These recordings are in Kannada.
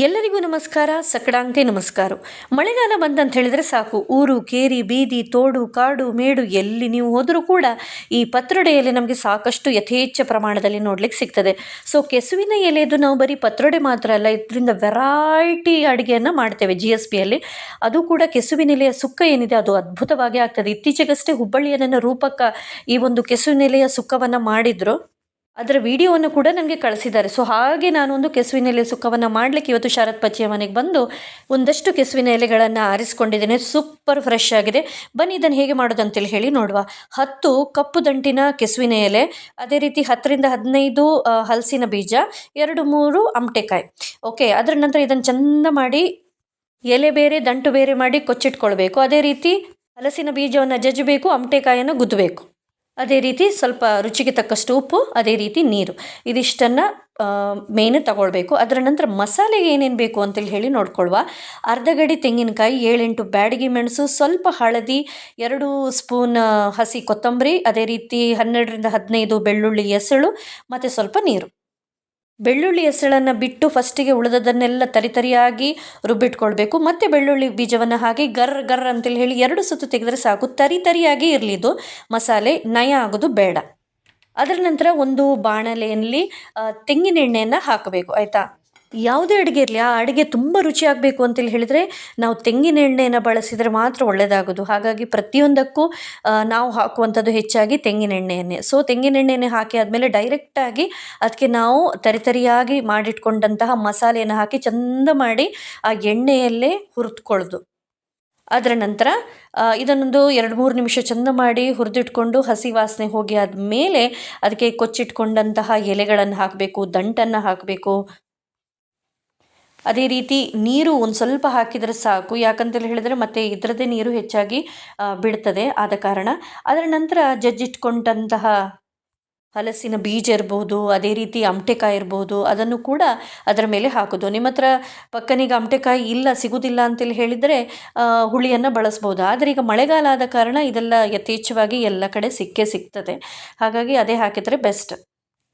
ಎಲ್ಲರಿಗೂ ನಮಸ್ಕಾರ ಸಕಡಾಂತೆ ನಮಸ್ಕಾರ. ಮಳೆಗಾಲ ಬಂದಂತ ಹೇಳಿದರೆ ಸಾಕು. ಊರು, ಕೇರಿ, ಬೀದಿ, ತೋಡು, ಕಾಡು, ಮೇಡು, ಎಲ್ಲಿ ನೀವು ಹೋದರೂ ಕೂಡ ಈ ಪತ್ರೊಡೆಯಲ್ಲಿ ನಮಗೆ ಸಾಕಷ್ಟು ಯಥೇಚ್ಛ ಪ್ರಮಾಣದಲ್ಲಿ ನೋಡ್ಲಿಕ್ಕೆ ಸಿಗ್ತದೆ. ಸೊ ಕೆಸುವಿನ ಎಲೆದು ನಾವು ಬರೀ ಪತ್ರೊಡೆ ಮಾತ್ರ ಅಲ್ಲ, ಇದರಿಂದ ವೆರೈಟಿ ಅಡುಗೆಯನ್ನು ಮಾಡ್ತೇವೆ ಜಿ ಎಸ್ ಪಿಯಲ್ಲಿ ಅದು ಕೂಡ ಕೆಸುವಿನ ಎಲೆಯ ಸುಕ್ಕ ಏನಿದೆ ಅದು ಅದ್ಭುತವಾಗಿ ಆಗ್ತದೆ. ಇತ್ತೀಚೆಗಷ್ಟೇ ಹುಬ್ಬಳ್ಳಿಯ ರೂಪಕ್ಕ ಈ ಒಂದು ಕೆಸುವಿನ ಎಲೆಯ ಸುಕ್ಕವನ್ನು ಮಾಡಿದ್ರು. ಅದರ ವಿಡಿಯೋವನ್ನು ಕೂಡ ನನಗೆ ಕಳಿಸಿದ್ದಾರೆ. ಸೊ ಹಾಗೆ ನಾನೊಂದು ಕೆಸುವಿನ ಎಲೆ ಸುಕ್ಕವನ್ನು ಮಾಡಲಿಕ್ಕೆ ಇವತ್ತು ಶರತ್ ಪಚ್ಚಿಯ ಮನೆಗೆ ಬಂದು ಒಂದಷ್ಟು ಕೆಸುವಿನ ಎಲೆಗಳನ್ನು ಆರಿಸ್ಕೊಂಡಿದ್ದೇನೆ. ಸೂಪರ್ ಫ್ರೆಶ್ ಆಗಿದೆ. ಬನ್ನಿ, ಇದನ್ನು ಹೇಗೆ ಮಾಡೋದು ಅಂತೇಳಿ ಹೇಳಿ ನೋಡುವ. ಹತ್ತು ಕಪ್ಪು ದಂಟಿನ ಕೆಸುವಿನ ಎಲೆ, ಅದೇ ರೀತಿ ಹತ್ತರಿಂದ ಹದಿನೈದು ಹಲಸಿನ ಬೀಜ, ಎರಡು ಮೂರು ಅಮಟೆಕಾಯಿ. ಓಕೆ ಅದರ ನಂತರ ಇದನ್ನು ಚೆಂದ ಮಾಡಿ ಎಲೆ ಬೇರೆ, ದಂಟು ಬೇರೆ ಮಾಡಿ ಕೊಚ್ಚಿಟ್ಕೊಳ್ಬೇಕು. ಅದೇ ರೀತಿ ಹಲಸಿನ ಬೀಜವನ್ನು ಜಜ್ಜಬೇಕು ಅಮಟೆಕಾಯನ್ನು ಗುದ್ದಬೇಕು. ಅದೇ ರೀತಿ ಸ್ವಲ್ಪ ರುಚಿಗೆ ತಕ್ಕಷ್ಟು ಉಪ್ಪು, ಅದೇ ರೀತಿ ನೀರು. ಇದಿಷ್ಟನ್ನು ಮೇನ್ ತಗೊಳ್ಬೇಕು. ಅದರ ನಂತರ ಮಸಾಲೆಗೆ ಏನೇನು ಬೇಕು ಅಂತೇಳಿ ಹೇಳಿ ನೋಡ್ಕೊಳ್ವ. ಅರ್ಧ ಗಡಿ ತೆಂಗಿನಕಾಯಿ, ಏಳೆಂಟು ಬ್ಯಾಡಗಿ ಮೆಣಸು, ಸ್ವಲ್ಪ ಹಳದಿ, ಎರಡು ಸ್ಪೂನ್, ಹಸಿ ಕೊತ್ತಂಬರಿ, ಅದೇ ರೀತಿ ಹನ್ನೆರಡರಿಂದ ಹದಿನೈದು ಬೆಳ್ಳುಳ್ಳಿ ಎಸಳು ಮತ್ತು ಸ್ವಲ್ಪ ನೀರು. ಬೆಳ್ಳುಳ್ಳಿ ಹೆಸಳನ್ನು ಬಿಟ್ಟು ಫಸ್ಟಿಗೆ ಉಳಿದದನ್ನೆಲ್ಲ ತರಿತರಿಯಾಗಿ ರುಬ್ಬಿಟ್ಕೊಳ್ಬೇಕು. ಮತ್ತು ಬೆಳ್ಳುಳ್ಳಿ ಬೀಜವನ್ನು ಹಾಕಿ ಗರ್ ಗರ್ ಅಂತೇಳಿ ಹೇಳಿ ಎರಡು ಸುತ್ತು ತೆಗೆದರೆ ಸಾಕು. ತರಿ ತರಿಯಾಗಿ ಇರಲಿ ಇದು. ಮಸಾಲೆ ನಯ ಆಗೋದು ಬೇಡ. ಅದರ ನಂತರ ಒಂದು ಬಾಣಲೆಯಲ್ಲಿ ತೆಂಗಿನೆಣ್ಣೆಯನ್ನು ಹಾಕಬೇಕು. ಆಯಿತಾ? ಯಾವುದೇ ಅಡುಗೆ ಇರಲಿ, ಆ ಅಡುಗೆ ತುಂಬ ರುಚಿಯಾಗಬೇಕು ಅಂತೇಳಿ ಹೇಳಿದರೆ ನಾವು ತೆಂಗಿನ ಎಣ್ಣೆಯನ್ನು ಬಳಸಿದರೆ ಮಾತ್ರ ಒಳ್ಳೆಯದಾಗೋದು ಹಾಗಾಗಿ ಪ್ರತಿಯೊಂದಕ್ಕೂ ನಾವು ಹಾಕುವಂಥದ್ದು ಹೆಚ್ಚಾಗಿ ತೆಂಗಿನ ಎಣ್ಣೆಯನ್ನೇ. ಸೊ ತೆಂಗಿನ ಎಣ್ಣೆಯನ್ನೇ ಹಾಕಿ ಆದಮೇಲೆ ಡೈರೆಕ್ಟಾಗಿ ಅದಕ್ಕೆ ನಾವು ತರಿತರಿಯಾಗಿ ಮಾಡಿಟ್ಕೊಂಡಂತಹ ಮಸಾಲೆಯನ್ನು ಹಾಕಿ ಚಂದ ಮಾಡಿ ಆ ಎಣ್ಣೆಯಲ್ಲೇ ಹುರಿದುಕೊಳ್ಳೋದು. ಅದರ ನಂತರ ಇದನ್ನೊಂದು ಎರಡು ಮೂರು ನಿಮಿಷ ಚಂದ ಮಾಡಿ ಹುರಿದಿಟ್ಕೊಂಡು ಹಸಿ ವಾಸನೆ ಹೋಗಿ ಆದಮೇಲೆ ಅದಕ್ಕೆ ಕೊಚ್ಚಿಟ್ಕೊಂಡಂತಹ ಎಲೆಗಳನ್ನು ಹಾಕಬೇಕು, ದಂಟನ್ನು ಹಾಕಬೇಕು ಅದೇ ರೀತಿ ನೀರು ಒಂದು ಸ್ವಲ್ಪ ಹಾಕಿದರೆ ಸಾಕು. ಯಾಕಂತೇಳಿ ಹೇಳಿದರೆ ಮತ್ತೆ ಇದರದೇ ನೀರು ಹೆಚ್ಚಾಗಿ ಬಿಡ್ತದೆ. ಆದ ಕಾರಣ ಅದರ ನಂತರ ಜಜ್ಜಿಟ್ಕೊಂಡಂತಹ ಹಲಸಿನ ಬೀಜ ಇರ್ಬೋದು, ಅದೇ ರೀತಿ ಅಮಟೆಕಾಯಿ ಇರ್ಬೋದು, ಅದನ್ನು ಕೂಡ ಅದರ ಮೇಲೆ ಹಾಕೋದು. ನಿಮ್ಮ ಹತ್ರ ಪಕ್ಕನಿಗೆ ಅಮಟೆಕಾಯಿ ಇಲ್ಲ ಸಿಗುವುದಿಲ್ಲ ಅಂತೇಳಿ ಹೇಳಿದರೆ ಹುಳಿಯನ್ನು ಬಳಸ್ಬೋದು. ಆದರೆ ಈಗ ಮಳೆಗಾಲ ಆದ ಕಾರಣ ಇದೆಲ್ಲ ಯಥೇಚ್ಛವಾಗಿ ಎಲ್ಲ ಕಡೆ ಸಿಕ್ಕೇ ಸಿಗ್ತದೆ. ಹಾಗಾಗಿ ಅದೇ ಹಾಕಿದರೆ ಬೆಸ್ಟ್.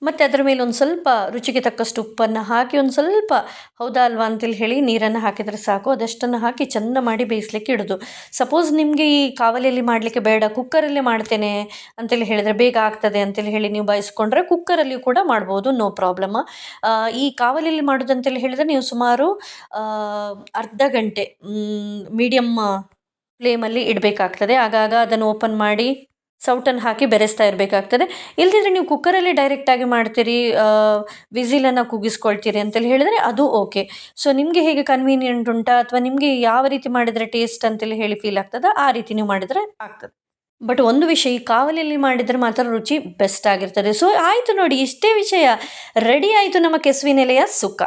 ಮತ್ತು ಅದರ ಮೇಲೆ ಒಂದು ಸ್ವಲ್ಪ ರುಚಿಗೆ ತಕ್ಕಷ್ಟು ಉಪ್ಪನ್ನು ಹಾಕಿ, ಒಂದು ಸ್ವಲ್ಪ ಹೌದಾ ಅಲ್ವಾ ಅಂತೇಳಿ ಹೇಳಿ ನೀರನ್ನು ಹಾಕಿದರೆ ಸಾಕು. ಅದಷ್ಟನ್ನು ಹಾಕಿ ಚೆಂದ ಮಾಡಿ ಬೇಯಿಸ್ಲಿಕ್ಕೆ ಇಡೋದು. ಸಪೋಸ್ ನಿಮಗೆ ಈ ಕಾವಲಿಯಲ್ಲಿ ಮಾಡಲಿಕ್ಕೆ ಬೇಡ, ಕುಕ್ಕರಲ್ಲೇ ಮಾಡ್ತೇನೆ ಅಂತೇಳಿ ಹೇಳಿದರೆ ಬೇಗ ಆಗ್ತದೆ ಅಂತೇಳಿ ಹೇಳಿ ನೀವು ಬಯಸ್ಕೊಂಡ್ರೆ ಕುಕ್ಕರಲ್ಲಿಯೂ ಕೂಡ ಮಾಡ್ಬೋದು ನೋ ಪ್ರಾಬ್ಲಮ್ ಈ ಕಾವಲಿಯಲ್ಲಿ ಮಾಡೋದು ಅಂತೇಳಿ ಹೇಳಿದರೆ ನೀವು ಸುಮಾರು ಅರ್ಧ ಗಂಟೆ ಮೀಡಿಯಮ್ ಫ್ಲೇಮಲ್ಲಿ ಇಡಬೇಕಾಗ್ತದೆ. ಆಗಾಗ ಅದನ್ನು ಓಪನ್ ಮಾಡಿ ಸೌಟನ್ನು ಹಾಕಿ ಬೆರೆಸ್ತಾ ಇರಬೇಕಾಗ್ತದೆ. ಇಲ್ದಿದ್ರೆ ನೀವು ಕುಕ್ಕರಲ್ಲಿ ಡೈರೆಕ್ಟಾಗಿ ಮಾಡ್ತೀರಿ ವಿಸಿಲನ್ನು ಕೂಗಿಸ್ಕೊಳ್ತೀರಿ ಅಂತೇಳಿ ಹೇಳಿದರೆ ಅದು ಓಕೆ ಸೊ ನಿಮಗೆ ಹೇಗೆ ಕನ್ವೀನಿಯೆಂಟ್ ಉಂಟಾ? ಅಥವಾ ನಿಮಗೆ ಯಾವ ರೀತಿ ಮಾಡಿದರೆ ಟೇಸ್ಟ್ ಅಂತೇಳಿ ಹೇಳಿ ಫೀಲ್ ಆಗ್ತದೆ? ಆ ರೀತಿ ನೀವು ಮಾಡಿದರೆ ಆಗ್ತದೆ. ಬಟ್ ಒಂದು ವಿಷಯ, ಈ ಕಾವಲಿಯಲ್ಲಿ ಮಾಡಿದರೆ ಮಾತ್ರ ರುಚಿ ಬೆಸ್ಟ್ ಆಗಿರ್ತದೆ. ಸೊ ಆಯಿತು ನೋಡಿ, ಇಷ್ಟೇ ವಿಷಯ. ರೆಡಿ ಆಯಿತು ನಮ್ಮ ಕೆಸುವಿನೆಲೆಯ ಸುಖ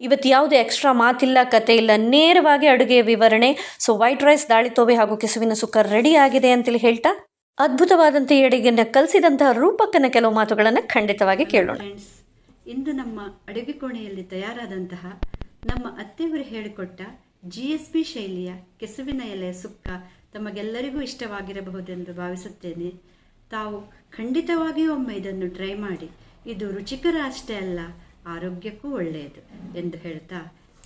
ಇವತ್ತು ಯಾವುದೇ ಎಕ್ಸ್ಟ್ರಾ ಮಾತಿಲ್ಲ, ಕತೆ ಇಲ್ಲ, ನೇರವಾಗಿ ಅಡುಗೆಯ ವಿವರಣೆ. ಸೊ ವೈಟ್ ರೈಸ್ ದಾಳಿ ತೋವೆ ಹಾಗೂ ಕೆಸುವಿನ ಸುಕ್ಕ ರೆಡಿ ಆಗಿದೆ ಅಂತೇಳಿ ಹೇಳ್ತಾ ಅದ್ಭುತವಾದಂಥ ಅಡುಗೆಯನ್ನು ಕಲಿಸಿದಂತಹ ರೂಪಕ್ಕನ ಕೆಲವು ಮಾತುಗಳನ್ನು ಖಂಡಿತವಾಗಿ ಕೇಳೋಣ. ಇಂದು ನಮ್ಮ ಅಡುಗೆ ಕೋಣೆಯಲ್ಲಿ ತಯಾರಾದಂತಹ ನಮ್ಮ ಅತ್ತೆಯವರು ಹೇಳಿಕೊಟ್ಟ ಜಿ ಎಸ್ ಬಿ ಶೈಲಿಯ ಕೆಸುವಿನ ಎಲೆಯ ಸುಕ್ಕ ತಮಗೆಲ್ಲರಿಗೂ ಇಷ್ಟವಾಗಿರಬಹುದೆಂದು ಭಾವಿಸುತ್ತೇನೆ. ತಾವು ಖಂಡಿತವಾಗಿಯೂ ಒಮ್ಮೆ ಇದನ್ನು ಟ್ರೈ ಮಾಡಿ. ಇದು ರುಚಿಕರ ಅಷ್ಟೇ ಅಲ್ಲ ಆರೋಗ್ಯಕ್ಕೂ ಒಳ್ಳೆಯದು ಎಂದು ಹೇಳ್ತಾ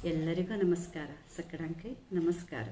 ಎಲ್ಲರಿಗೂ ನಮಸ್ಕಾರ. ಸಕ್ಕಡಂಕೈ ನಮಸ್ಕಾರ.